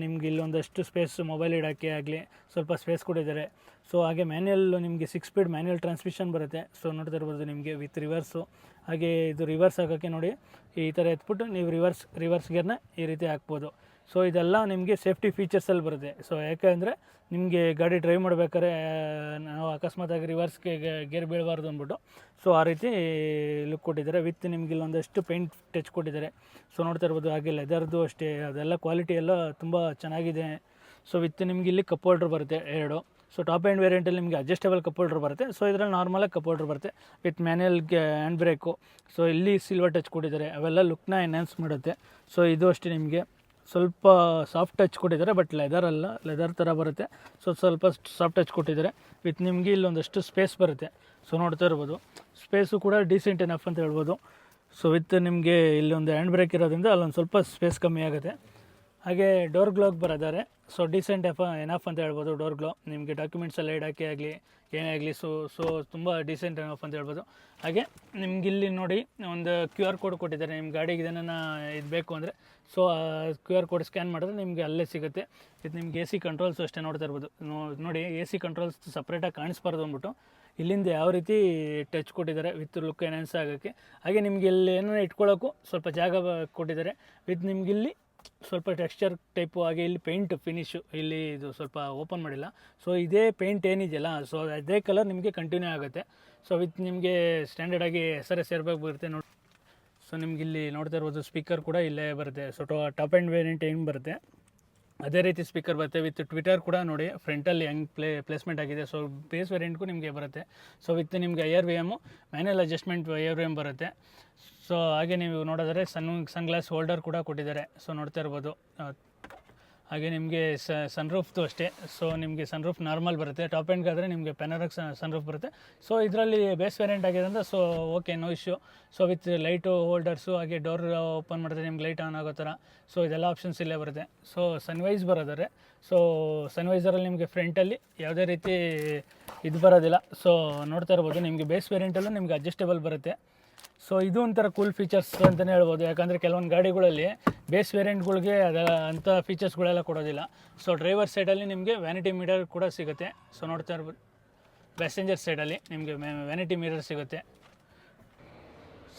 Speaker 1: ನಿಮ್ಗೆ ಇಲ್ಲೊಂದಷ್ಟು ಸ್ಪೇಸ್ ಮೊಬೈಲ್ ಇಡೋಕ್ಕೆ ಆಗಲಿ, ಸ್ವಲ್ಪ ಸ್ಪೇಸ್ ಕೊಟ್ಟಿದ್ದಾರೆ ಸೊ ಹಾಗೆ ಮ್ಯಾನ್ಯಲ್ ನಿಮಗೆ ಸಿಕ್ಸ್ ಸ್ಪೀಡ್ ಮ್ಯಾನ್ಯಲ್ ಟ್ರಾನ್ಸ್ಮಿಷನ್ ಬರುತ್ತೆ. ಸೊ ನೋಡ್ತಾ ಇರ್ಬೋದು ನಿಮಗೆ ವಿತ್ ರಿವರ್ಸು ಹಾಗೆ ಇದು ರಿವರ್ಸ್ ಹಾಕೋಕ್ಕೆ ನೋಡಿ, ಈ ಥರ ಎತ್ಬಿಟ್ಟು ನೀವು ರಿವರ್ಸ್ ರಿವರ್ಸ್ ಗೇರ್ನ ಈ ರೀತಿ ಹಾಕ್ಬೋದು. ಸೊ ಇದೆಲ್ಲ ನಿಮಗೆ ಸೇಫ್ಟಿ ಫೀಚರ್ಸಲ್ಲಿ ಬರುತ್ತೆ. ಸೊ ಯಾಕೆ ಅಂದರೆ ನಿಮಗೆ ಗಾಡಿ ಡ್ರೈವ್ ಮಾಡ್ಬೇಕಾದ್ರೆ ನಾವು ಅಕಸ್ಮಾತಾಗಿ ರಿವರ್ಸ್ಗೆ ಗೇರ್ ಬೀಳಬಾರ್ದು ಅಂದ್ಬಿಟ್ಟು. ಸೊ ಆ ರೀತಿ ಲುಕ್ ಕೊಟ್ಟಿದ್ದಾರೆ. ವಿತ್ ನಿಮ್ಗೆ ಇಲ್ಲೊಂದಷ್ಟು ಪೇಂಟ್ ಟಚ್ ಕೊಟ್ಟಿದ್ದಾರೆ. ಸೊ ನೋಡ್ತಾ ಇರ್ಬೋದು, ಹಾಗೆ ಲೆದರ್ದು ಅಷ್ಟೇ. ಅದೆಲ್ಲ ಕ್ವಾಲಿಟಿ ಎಲ್ಲ ತುಂಬ ಚೆನ್ನಾಗಿದೆ. ಸೊ ವಿತ್ ನಿಮ್ಗೆ ಇಲ್ಲಿ ಕಪ್ ಹೋಲ್ಡ್ರ್ ಬರುತ್ತೆ, ಎರಡು. ಸೊ ಟಾಪ್ ಆ್ಯಂಡ್ ವೇರಿಯಂಟಲ್ಲಿ ನಿಮಗೆ ಅಡ್ಜಸ್ಟೇಬಲ್ ಕಪ್ ಹೋಲ್ಡ್ರ್ ಬರುತ್ತೆ. ಸೊ ಇದರಲ್ಲಿ ನಾರ್ಮಲಾಗಿ ಕಪ್ ಹೋಲ್ಡ್ರ್ ಬರುತ್ತೆ. ವಿತ್ ಮ್ಯಾನ್ಯಲ್ಗೆ ಹ್ಯಾಂಡ್ ಬ್ರೇಕು ಸೊ ಇಲ್ಲಿ ಸಿಲ್ವರ್ ಟಚ್ ಕೊಟ್ಟಿದ್ದಾರೆ. ಅವೆಲ್ಲ ಲುಕ್ನ ಎನ್ಹ್ಯಾನ್ಸ್ ಮಾಡುತ್ತೆ. ಸೊ ಇದು ಅಷ್ಟೇ ನಿಮಗೆ. ಸ್ವಲ್ಪ ಸಾಫ್ಟ್ ಟಚ್ ಕೊಟ್ಟಿದ್ದಾರೆ ಬಟ್ ಲೆದರ್ ಅಲ್ಲ. ಲೆದರ್ ಥರ ಬರುತ್ತೆ. ಸೊ ಸ್ವಲ್ಪ ಸಾಫ್ಟ್ ಟಚ್ ಕೊಟ್ಟಿದ್ದಾರೆ. ವಿತ್ ನಿಮಗೆ ಇಲ್ಲೊಂದಷ್ಟು ಸ್ಪೇಸ್ ಬರುತ್ತೆ. ಸೊ ನೋಡ್ತಾ ಇರ್ಬೋದು. ಸ್ಪೇಸು ಕೂಡ ಡೀಸೆಂಟ್ ಎನಫ್ ಅಂತ ಹೇಳ್ಬೋದು. ಸೊ ವಿತ್ ನಿಮಗೆ ಇಲ್ಲೊಂದು ಹ್ಯಾಂಡ್ ಬ್ರೇಕ್ ಇರೋದ್ರಿಂದ ಅಲ್ಲೊಂದು ಸ್ವಲ್ಪ ಸ್ಪೇಸ್ ಕಮ್ಮಿ ಆಗುತ್ತೆ. ಹಾಗೆ ಡೋರ್ ಗ್ಲೋಗೆ ಬರೋದಾರೆ. ಸೊ ಡೀಸೆಂಟ್ ಎಫ್ ಎನಫ್ ಅಂತ ಹೇಳ್ಬೋದು ಡೋರ್ ಗ್ಲೋ. ನಿಮಗೆ ಡಾಕ್ಯುಮೆಂಟ್ಸ್ ಎಲ್ಲ ಇಡೋಕ್ಕೆ ಆಗಲಿ, ಏನೇ ಆಗಲಿ ಸೊ ಸೊ ತುಂಬ ಡೀಸೆಂಟ್ ಎನಫ್ ಅಂತ ಹೇಳ್ಬೋದು. ಹಾಗೆ ನಿಮ್ಗೆ ಇಲ್ಲಿ ನೋಡಿ ಒಂದು ಕ್ಯೂ ಆರ್ ಕೋಡ್ ಕೊಟ್ಟಿದ್ದಾರೆ. ನಿಮ್ಮ ಗಾಡಿಗೆ ಇದನ್ನು ಇದು ಬೇಕು ಅಂದರೆ so Q R code scan ಮಾಡಿದ್ರೆ ನಿಮಗೆ ಅಲ್ಲೇ ಸಿಗುತ್ತೆ. ಇದು ನಿಮ್ಗೆ ಎ ಸಿ ಕಂಟ್ರೋಲ್ಸು ಅಷ್ಟೇ ನೋಡ್ತಾ ಇರ್ಬೋದು. ನೋಡಿ ಎ ಸಿ ಕಂಟ್ರೋಲ್ಸ್ ಸಪ್ರೇಟಾಗಿ ಕಾಣಿಸ್ಬಾರ್ದು ಅಂದ್ಬಿಟ್ಟು ಇಲ್ಲಿಂದ ಯಾವ ರೀತಿ ಟಚ್ ಕೊಟ್ಟಿದ್ದಾರೆ ವಿತ್ ಲುಕ್ ಎನ್ಹಾನ್ಸ್ ಆಗೋಕ್ಕೆ. ಹಾಗೆ ನಿಮ್ಗೆ ಇಲ್ಲಿ ಏನಾರ ಇಟ್ಕೊಳ್ಳೋಕ್ಕೂ ಸ್ವಲ್ಪ ಜಾಗ ಕೊಟ್ಟಿದ್ದಾರೆ. ವಿತ್ ನಿಮ್ಗೆ ಇಲ್ಲಿ ಸ್ವಲ್ಪ ಟೆಕ್ಸ್ಚರ್ ಟೈಪು ಹಾಗೆ ಇಲ್ಲಿ ಪೇಂಟ್ ಫಿನಿಶು ಇಲ್ಲಿ ಇದು ಸ್ವಲ್ಪ ಓಪನ್ ಮಾಡಿಲ್ಲ. ಸೊ ಇದೇ ಪೇಂಟ್ ಏನಿದೆಯಲ್ಲ ಸೊ ಅದೇ ಕಲರ್ ನಿಮಗೆ ಕಂಟಿನ್ಯೂ ಆಗುತ್ತೆ. ಸೊ ವಿತ್ ನಿಮಗೆ ಸ್ಟ್ಯಾಂಡರ್ಡಾಗಿ ಎಸ್ ಆರ್ ಎಸ್ ಬರುತ್ತೆ ನೋಡಿ ಸೊ ನಿಮ್ಗೆ ಇಲ್ಲಿ ನೋಡ್ತಾ ಇರ್ಬೋದು ಸ್ಪೀಕರ್ ಕೂಡ ಇಲ್ಲೇ ಬರುತ್ತೆ. ಸೊ ಟಾಪ್ ಆ್ಯಂಡ್ ವೇರಿಯಂಟ್ ಏನು ಬರುತ್ತೆ? ಅದೇ ರೀತಿ ಸ್ಪೀಕರ್ ಬರುತ್ತೆ. ವಿತ್ ಟ್ವಿಟರ್ ಕೂಡ ನೋಡಿ ಫ್ರಂಟಲ್ಲಿ ಹೆಂಗೆ ಪ್ಲೇ ಪ್ಲೇಸ್ಮೆಂಟ್ ಆಗಿದೆ. ಸೊ ಬೇಸ್ ವೇರಿಯಂಟ್ಗೂ ನಿಮಗೆ ಬರುತ್ತೆ. ಸೊ ವಿತ್ ನಿಮಗೆ I R V M manual adjustment R V M ಬರುತ್ತೆ. ಸೊ ಹಾಗೆ ನೀವು ನೋಡಿದ್ರೆ ಸನ್ ಸನ್ ಗ್ಲಾಸ್ ಹೋಲ್ಡರ್ ಕೂಡ ಕೊಟ್ಟಿದ್ದಾರೆ. ಸೊ ನೋಡ್ತಾ ಇರ್ಬೋದು. ಹಾಗೆ ನಿಮಗೆ ಸನ್ ರೂಫ್ದು ಅಷ್ಟೇ. ಸೊ ನಿಮಗೆ ಸನ್ ರೂಫ್ ನಾರ್ಮಲ್ ಬರುತ್ತೆ ಟಾಪ್ ಎಂಡ್ಗಾದರೆ ನಿಮಗೆ ಪೆನರಕ್ ಸನ್ ರೂಫ್ ಬರುತ್ತೆ. ಸೊ ಇದರಲ್ಲಿ ಬೇಸ್ ವೇರಿಯಂಟ್ ಆಗಿದೆ ಅಂದರೆ so okay no issue so with light holders ಹಾಗೆ ಡೋರ್ ಓಪನ್ ಮಾಡಿದ್ರೆ ನಿಮ್ಗೆ ಲೈಟ್ ಆನ್ ಆಗೋ ಥರ. ಸೊ ಇದೆಲ್ಲ ಆಪ್ಷನ್ಸ್ ಇಲ್ಲೇ ಬರುತ್ತೆ. ಸೊ ಸನ್ವೈಸ್ ಬರೋದಾರೆ ಸೊ ಸನ್ವೈಸರಲ್ಲಿ ನಿಮಗೆ ಫ್ರಂಟಲ್ಲಿ ಯಾವುದೇ ರೀತಿ ಇದು ಬರೋದಿಲ್ಲ. ಸೊ ನೋಡ್ತಾ ಇರ್ಬೋದು. ನಿಮಗೆ ಬೇಸ್ ವೇರಿಯಂಟಲ್ಲೂ ನಿಮಗೆ ಅಡ್ಜಸ್ಟೇಬಲ್ ಬರುತ್ತೆ. ಸೊ ಇದು ಒಂಥರ ಕೂಲ್ ಫೀಚರ್ಸ್ ಅಂತಲೇ ಹೇಳ್ಬೋದು. ಯಾಕಂದರೆ ಕೆಲವೊಂದು ಗಾಡಿಗಳಲ್ಲಿ ಬೇಸ್ ವೇರಿಯಂಟ್ಗಳಿಗೆ ಅದು ಅಂಥ ಫೀಚರ್ಸ್ಗಳೆಲ್ಲ ಕೊಡೋದಿಲ್ಲ. ಸೊ ಡ್ರೈವರ್ ಸೈಡಲ್ಲಿ ನಿಮಗೆ ವ್ಯಾನಿಟಿ ಮೀಟರ್ ಕೂಡ ಸಿಗುತ್ತೆ. ಸೊ ನೋಡ್ತಾ ಇರ್ಬೋದು ಪ್ಯಾಸೆಂಜರ್ ಸೈಡಲ್ಲಿ ನಿಮಗೆ ವ್ಯಾನಿಟಿ ಮಿರರ್ ಸಿಗುತ್ತೆ.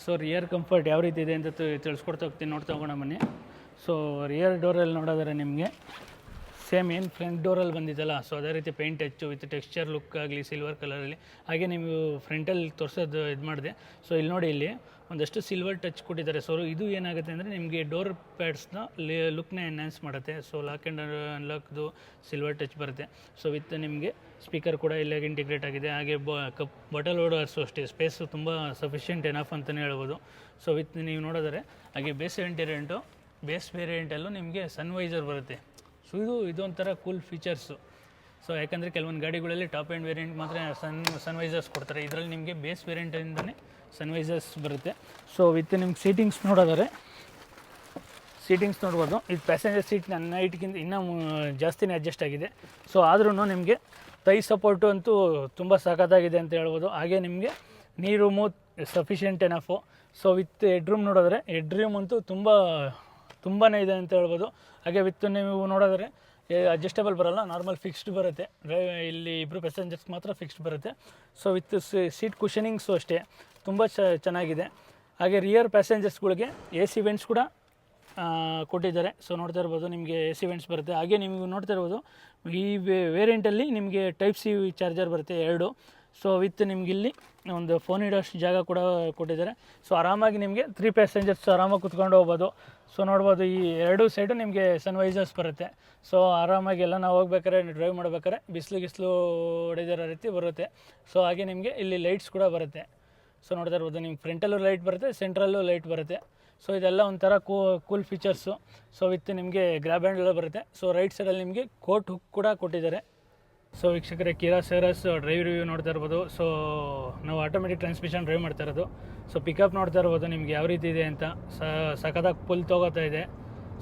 Speaker 1: ಸೊ ರಿಯರ್ ಕಂಫರ್ಟ್ ಯಾವ ರೀತಿ ಇದೆ ಅಂತ ತಿಳಿಸ್ಕೊಡ್ತಾ ಹೋಗ್ತೀನಿ. ನೋಡ್ತಾ ಹೋಗೋಣ ಬನ್ನಿ. ಸೊ ರಿಯರ್ ಡೋರಲ್ಲಿ ನೋಡೋದಾದ್ರೆ ನಿಮಗೆ ಸೇಮ್ ಏನು ಫ್ರಂಟ್ ಡೋರಲ್ಲಿ ಬಂದಿದ್ದಲ್ಲ ಸೊ ಅದೇ ರೀತಿ ಪೇಂಟ್ ಹೆಚ್ಚು ವಿತ್ ಟೆಕ್ಸ್ಚರ್ ಲುಕ್ ಆಗಲಿ ಸಿಲ್ವರ್ ಕಲರಲ್ಲಿ ಹಾಗೆ ನೀವು ಫ್ರಂಟಲ್ಲಿ ತೋರಿಸೋದು ಇದು ಮಾಡಿದೆ. ಸೊ ಇಲ್ಲಿ ನೋಡಿ ಇಲ್ಲಿ ಒಂದಷ್ಟು ಸಿಲ್ವರ್ ಟಚ್ ಕೊಟ್ಟಿದ್ದಾರೆ. ಸೊ ಇದು ಏನಾಗುತ್ತೆ ಅಂದರೆ ನಿಮಗೆ ಡೋರ್ ಪ್ಯಾಡ್ಸ್ನ ಲುಕ್ನ ಎನ್ಹಾನ್ಸ್ ಮಾಡುತ್ತೆ. ಸೊ ಲಾಕ್ ಆ್ಯಂಡ್ ಅನ್ಲಾಕ್ದು ಸಿಲ್ವರ್ ಟಚ್ ಬರುತ್ತೆ. ಸೊ ವಿತ್ ನಿಮಗೆ ಸ್ಪೀಕರ್ ಕೂಡ ಇಲ್ಲಾಗಿ ಇಂಟಿಗ್ರೇಟ್ ಆಗಿದೆ. ಹಾಗೆ ಬ ಕಪ್ ಬಟಲ್ ಓಡರ್ಸು ಅಷ್ಟೇ. ಸ್ಪೇಸು ತುಂಬ ಸಫಿಷಿಯೆಂಟ್ ಎನಫ್ ಅಂತಲೇ ಹೇಳ್ಬೋದು. ಸೊ ವಿತ್ ನೀವು ನೋಡಿದರೆ, ಹಾಗೆ ಬೇಸ್ ವೇರಿಯಂಟು ಬೇಸ್ ವೇರಿಯಂಟಲ್ಲೂ ನಿಮಗೆ ಸನ್ವೈಸರ್ ಬರುತ್ತೆ. ಸೊ ಇದು ಇದೊಂಥರ ಕೂಲ್ ಫೀಚರ್ಸು ಸೊ ಯಾಕಂದರೆ ಕೆಲವೊಂದು ಗಾಡಿಗಳಲ್ಲಿ ಟಾಪ್ ಆ್ಯಂಡ್ ವೇರಿಯಂಟ್ ಮಾತ್ರ ಸನ್ ಸನ್ವೈಸರ್ಸ್ ಕೊಡ್ತಾರೆ. ಇದರಲ್ಲಿ ನಿಮಗೆ ಬೇಸ್ ವೇರಿಯಂಟಿಂದನೇ ಸನ್ವೈಸರ್ಸ್ ಬರುತ್ತೆ. ಸೊ ವಿತ್ ನಿಮ್ಗೆ ಸೀಟಿಂಗ್ಸ್ ನೋಡೋದಾರೆ ಸೀಟಿಂಗ್ಸ್ ನೋಡ್ಬೋದು. ಇದು ಪ್ಯಾಸೆಂಜರ್ ಸೀಟ್ ನನ್ನ ನೈಟ್ಗಿಂತ ಇನ್ನೂ ಜಾಸ್ತಿನೇ ಅಡ್ಜಸ್ಟ್ ಆಗಿದೆ. ಸೊ ಆದ್ರೂ ನಿಮಗೆ ತೈ ಸಪೋರ್ಟು ಅಂತೂ ತುಂಬ ಸಖತ್ತಾಗಿದೆ ಅಂತ ಹೇಳ್ಬೋದು. ಹಾಗೆ ನಿಮಗೆ ನೀರು ಮೂತ್ sufficient enough so with headroom room ನೋಡಿದ್ರೆ ಎಡ್ರೂಮ್ ರೂಮ್ ಅಂತೂ ತುಂಬ ತುಂಬಾ ಇದೆ ಅಂತ ಹೇಳ್ಬೋದು. ಹಾಗೆ ವಿತ್ ನೀವು ನೋಡಿದ್ರೆ ಅಡ್ಜಸ್ಟೇಬಲ್ ಬರಲ್ಲ ನಾರ್ಮಲ್ ಫಿಕ್ಸ್ಡ್ ಬರುತ್ತೆ. ಇಲ್ಲಿ ಇಬ್ಬರು ಪ್ಯಾಸೆಂಜರ್ಸ್ ಮಾತ್ರ ಫಿಕ್ಸ್ಡ್ ಬರುತ್ತೆ. ಸೊ ವಿತ್ ಸೀಟ್ ಕುಷನಿಂಗ್ಸು ಅಷ್ಟೇ. ತುಂಬ ಚೆನ್ನಾಗಿದೆ. ಹಾಗೆ ರಿಯರ್ ಪ್ಯಾಸೆಂಜರ್ಸ್ಗಳಿಗೆ ಎ ಸಿ ವೆಂಟ್ಸ್ ಕೂಡ ಕೊಟ್ಟಿದ್ದಾರೆ. ಸೊ ನೋಡ್ತಾ ಇರ್ಬೋದು, ನಿಮಗೆ ಎ ಸಿ ವೆಂಟ್ಸ್ ಬರುತ್ತೆ. ಹಾಗೆ ನೀವು ನೋಡ್ತಾ ಇರ್ಬೋದು, ಈ ವೇರಿಯಂಟಲ್ಲಿ ನಿಮಗೆ ಟೈಪ್ ಸಿ ಚಾರ್ಜರ್ ಬರುತ್ತೆ ಎರಡು. ಸೊ ವಿತ್ ನಿಮ್ಗೆ ಇಲ್ಲಿ ಒಂದು ಫೋನ್ ಇಡೋಷ್ಟು ಜಾಗ ಕೂಡ ಕೊಟ್ಟಿದ್ದಾರೆ. ಸೊ ಆರಾಮಾಗಿ ನಿಮಗೆ ತ್ರೀ ಪ್ಯಾಸೆಂಜರ್ಸ್ ಆರಾಮಾಗಿ ಕುತ್ಕೊಂಡು ಹೋಗ್ಬೋದು. ಸೊ ನೋಡ್ಬೋದು ಈ ಎರಡು ಸೈಡು ನಿಮಗೆ ಸನ್ವೈಸರ್ಸ್ ಬರುತ್ತೆ. ಸೊ ಆರಾಮಾಗಿ ಎಲ್ಲ ನಾವು ಹೋಗ್ಬೇಕಾದ್ರೆ ಡ್ರೈವ್ ಮಾಡ್ಬೇಕಾದ್ರೆ ಬಿಸಿಲು ಗಿಸ್ಲು ಹೊಡೆದಿರೋ ರೀತಿ ಬರುತ್ತೆ. ಸೊ ಹಾಗೆ ನಿಮಗೆ ಇಲ್ಲಿ ಲೈಟ್ಸ್ ಕೂಡ ಬರುತ್ತೆ. ಸೊ ನೋಡ್ತಾ ಇರ್ಬೋದು ನಿಮ್ಗೆ ಫ್ರಂಟಲ್ಲೂ ಲೈಟ್ ಬರುತ್ತೆ ಸೆಂಟ್ರಲ್ಲೂ ಲೈಟ್ ಬರುತ್ತೆ. ಸೊ ಇದೆಲ್ಲ ಒಂಥರ ಕೂ ಕೂಲ್ ಫೀಚರ್ಸು ಸೊ ವಿತ್ ನಿಮಗೆ ಗ್ರ್ಯಾಬ್ ಹ್ಯಾಂಡಲ್ ಬರುತ್ತೆ. ಸೊ ರೈಟ್ ಸೈಡಲ್ಲಿ ನಿಮಗೆ ಕೋಟ್ ಹುಕ್ ಕೂಡ ಕೊಟ್ಟಿದ್ದಾರೆ. ಸೊ ವೀಕ್ಷಕರೇ ಕಿರಾ ಸೇರಸ್ ಡ್ರೈವ್ ರಿವ್ಯೂ ನೋಡ್ತಾ ಇರ್ಬೋದು. ಸೊ ನಾವು ಆಟೋಮೆಟಿಕ್ ಟ್ರಾನ್ಸ್ಮಿಷನ್ ಡ್ರೈವ್ ಮಾಡ್ತಾ ಇರೋದು. ಸೊ ಪಿಕಪ್ ನೋಡ್ತಾ ಇರ್ಬೋದು. ನಿಮ್ಗೆ ಯಾವ ರೀತಿ ಇದೆ ಅಂತ. ಸಖತ್ತಾಗಿ ಫುಲ್ ತೊಗೋತಾ ಇದೆ.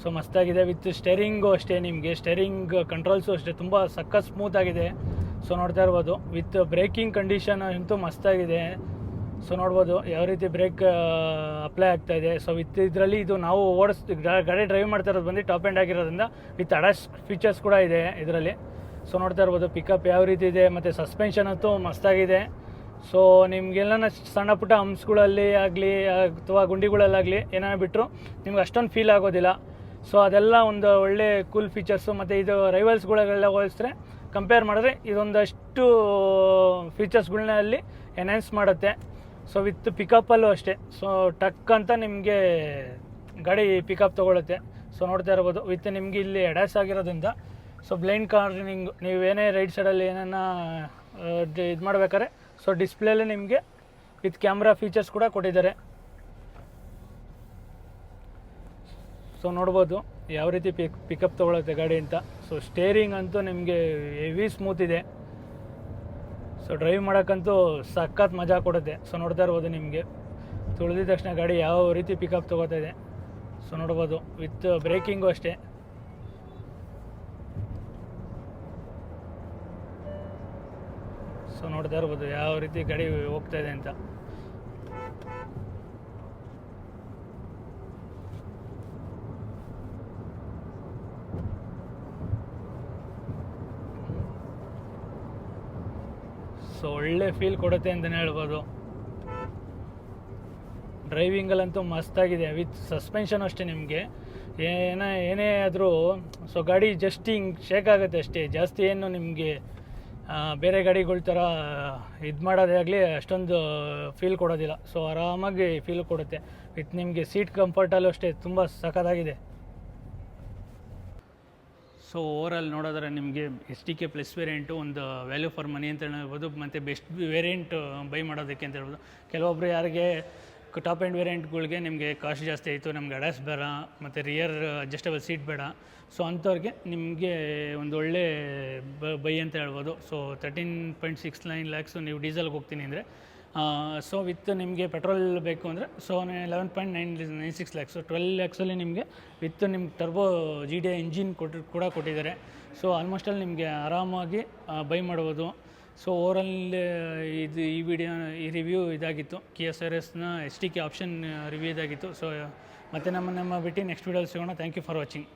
Speaker 1: ಸೊ ಮಸ್ತಾಗಿದೆ. ವಿತ್ ಸ್ಟೇರಿಂಗು ಅಷ್ಟೇ ನಿಮಗೆ. ಸ್ಟೇರಿಂಗ್ ಕಂಟ್ರೋಲ್ಸು ಅಷ್ಟೇ. ತುಂಬ ಸ್ಮೂತ್ ಆಗಿದೆ. ಸೊ ನೋಡ್ತಾ ಇರ್ಬೋದು. ವಿತ್ ಬ್ರೇಕಿಂಗ್ ಕಂಡೀಷನ್ ಅಂತೂ ಮಸ್ತಾಗಿದೆ. ಸೊ ನೋಡ್ಬೋದು ಯಾವ ರೀತಿ ಬ್ರೇಕ್ ಅಪ್ಲೈ ಆಗ್ತಾ ಇದೆ. ಸೊ ವಿತ್ ಇದರಲ್ಲಿ ಇದು ನಾವು ಓಡಿಸ್, ಗಾಡಿ ಡ್ರೈವ್ ಮಾಡ್ತಾ ಇರೋದು ಬಂದು ಟಾಪ್ ಎಂಡ್ ಆಗಿರೋದ್ರಿಂದ ವಿತ್ ಅಡಾಸ್ ಫೀಚರ್ಸ್ ಕೂಡ ಇದೆ ಇದರಲ್ಲಿ. ಸೊ ನೋಡ್ತಾ ಇರ್ಬೋದು ಪಿಕಪ್ ಯಾವ ರೀತಿ ಇದೆ, ಮತ್ತು ಸಸ್ಪೆನ್ಷನ್ ಅಂತೂ ಮಸ್ತಾಗಿದೆ. ಸೊ ನಿಮಗೆಲ್ಲ ಸಣ್ಣ ಪುಟ್ಟ ಹಂಪ್ಸ್ಗಳಲ್ಲಿ ಆಗಲಿ, ಅಥವಾ ಗುಂಡಿಗಳಲ್ಲಾಗಲಿ ಏನಾರ ಬಿಟ್ಟರು ನಿಮ್ಗೆ ಅಷ್ಟೊಂದು ಫೀಲ್ ಆಗೋದಿಲ್ಲ. ಸೊ ಅದೆಲ್ಲ ಒಂದು ಒಳ್ಳೆ ಕೂಲ್ ಫೀಚರ್ಸು ಮತ್ತು ಇದು ರೈವಲ್ಸ್ಗಳೆಲ್ಲ ಹೋಲಿಸಿದ್ರೆ ಕಂಪೇರ್ ಮಾಡಿದ್ರೆ ಇದೊಂದಷ್ಟು ಫೀಚರ್ಸ್ಗಳನ್ನ ಅಲ್ಲಿ ಎನ್ಹ್ಯಾನ್ಸ್ ಮಾಡುತ್ತೆ. ಸೊ ವಿತ್ ಪಿಕಪ್ಪಲ್ಲೂ ಅಷ್ಟೇ. ಸೊ ಟಕ್ ಅಂತ ನಿಮಗೆ ಗಾಡಿ ಪಿಕಪ್ ತೊಗೊಳುತ್ತೆ. ಸೊ ನೋಡ್ತಾ ಇರ್ಬೋದು ವಿತ್ ನಿಮಗೆ ಇಲ್ಲಿ ಎಡಾಸ್ ಆಗಿರೋದ್ರಿಂದ ಸೊ ಬ್ಲೈಂಡ್ ಕಾರ್ನಿಂಗ್ ನೀವೇನೇ ರೈಟ್ ಸೈಡಲ್ಲಿ ಏನನ್ನ ಇದು ಮಾಡ್ಬೇಕಾದ್ರೆ ಸೊ ಡಿಸ್ಪ್ಲೇಲಿ ನಿಮಗೆ ವಿತ್ ಕ್ಯಾಮ್ರಾ ಫೀಚರ್ಸ್ ಕೂಡ ಕೊಟ್ಟಿದ್ದಾರೆ. ಸೊ ನೋಡ್ಬೋದು ಯಾವ ರೀತಿ ಪಿಕ್ ಪಿಕಪ್ ತೊಗೊಳುತ್ತೆ ಗಾಡಿ ಅಂತ. ಸೊ ಸ್ಟೇರಿಂಗ್ ಅಂತೂ ನಿಮಗೆ ಹೆವಿ ಸ್ಮೂತ್ ಇದೆ. ಸೊ ಡ್ರೈವ್ ಮಾಡೋಕ್ಕಂತೂ ಸಖತ್ ಮಜಾ ಕೊಡುತ್ತೆ. ಸೊ ನೋಡ್ತಾ ಇರ್ಬೋದು ನಿಮಗೆ. ತುಳಿದಿದ ತಕ್ಷಣ ಗಾಡಿ ಯಾವ ರೀತಿ ಪಿಕಪ್ ತೊಗೋತಾ ಇದೆ. ಸೊ ನೋಡ್ಬೋದು. ವಿತ್ ಬ್ರೇಕಿಂಗು ಅಷ್ಟೇ. ಸೊ ನೋಡ್ತಾ ಇರ್ಬೋದು, ಯಾವ ರೀತಿ ಗಾಡಿ ಹೋಗ್ತಾ ಇದೆ ಅಂತ. ಸೊ ಒಳ್ಳೆ ಫೀಲ್ ಕೊಡುತ್ತೆ ಅಂತಲೇ ಹೇಳ್ಬೋದು. ಡ್ರೈವಿಂಗಲ್ಲಂತೂ ಮಸ್ತಾಗಿದೆ ವಿತ್ ಸಸ್ಪೆನ್ಷನ್ ಅಷ್ಟೇ ನಿಮಗೆ. ಏನೇ ಏನೇ ಆದರೂ, ಸೊ ಗಾಡಿ ಜಸ್ಟ್ ಹಿಂಗೆ ಶೇಕ್ ಆಗುತ್ತೆ ಅಷ್ಟೇ, ಜಾಸ್ತಿ ಏನು ನಿಮಗೆ ಬೇರೆ ಗಾಡಿಗಳ ಥರ ಇದು ಮಾಡೋದೇ ಆಗಲಿ ಅಷ್ಟೊಂದು ಫೀಲ್ ಕೊಡೋದಿಲ್ಲ. ಸೊ ಆರಾಮಾಗಿ ಫೀಲ್ ಕೊಡುತ್ತೆ. ವಿತ್ ನಿಮಗೆ ಸೀಟ್ ಕಂಫರ್ಟಲ್ಲೂ ಅಷ್ಟೇ, ತುಂಬ ಸಖತ್ತಾಗಿದೆ. ಸೊ ಓವರಾಲ್ ನೋಡಿದ್ರೆ ನಿಮಗೆ S T K plus variant ಒಂದು ವ್ಯಾಲ್ಯೂ ಫಾರ್ ಮನಿ ಅಂತ ಹೇಳ್ಬೋದು, ಮತ್ತು ಬೆಸ್ಟ್ ವೇರಿಯಂಟ್ ಬೈ ಮಾಡೋದಕ್ಕೆ ಅಂತ ಹೇಳ್ಬೋದು. ಕೆಲವೊಬ್ಬರು ಯಾರಿಗೆ ಟಾಪ್ ಆ್ಯಂಡ್ ವೇರಿಯಂಟ್ಗಳಿಗೆ ನಿಮಗೆ ಕಾಸ್ಟ್ ಜಾಸ್ತಿ ಆಯಿತು, ನಮ್ಗೆ ಅಡಾಸ್ ಬೇಡ, ಮತ್ತು ರಿಯರ್ ಅಡ್ಜಸ್ಟಬಲ್ ಸೀಟ್ ಬೇಡ. ಸೊ ಅಂಥವ್ರಿಗೆ ನಿಮಗೆ ಒಂದು ಒಳ್ಳೆ ಬೈ ಅಂತ ಹೇಳ್ಬೋದು. So thirteen point six nine lakhs ನೀವು ಡೀಸೆಲ್ಗೆ ಹೋಗ್ತೀನಿ ಅಂದರೆ ಸೊ ವಿತ್ ನಿಮಗೆ ಪೆಟ್ರೋಲ್ ಬೇಕು ಅಂದರೆ so eleven point nine nine six lakhs twelve ಲ್ಯಾಕ್ಸಲ್ಲಿ ನಿಮಗೆ ವಿತ್ ನಿಮ್ಗೆ ಟರ್ಬೋ ಜಿ ಡಿ ಇಂಜಿನ್ ಕೊಟ್ಟು ಕೂಡ ಕೊಟ್ಟಿದ್ದಾರೆ. ಸೊ ಆಲ್ಮೋಸ್ಟ್ ಅಲ್ಲಿ ನಿಮಗೆ ಆರಾಮಾಗಿ ಬೈ ಮಾಡ್ಬೋದು. ಸೊ ಓವರಲ್ ಇದು ಈ ವಿಡಿಯೋ ಈ ರಿವ್ಯೂ ಇದಾಗಿತ್ತು. ಕೆ ಎಸ್ ಆರ್ ಎಸ್ನ S T K option review ಇದಾಗಿತ್ತು. ಸೊ ಮತ್ತೆ ನಮ್ಮ ನಮ್ಮ ಬಿಟ್ಟು ನೆಕ್ಸ್ಟ್ ವೀಡಿಯೋಲಿ ಸಿಗೋಣ. Thank you for watching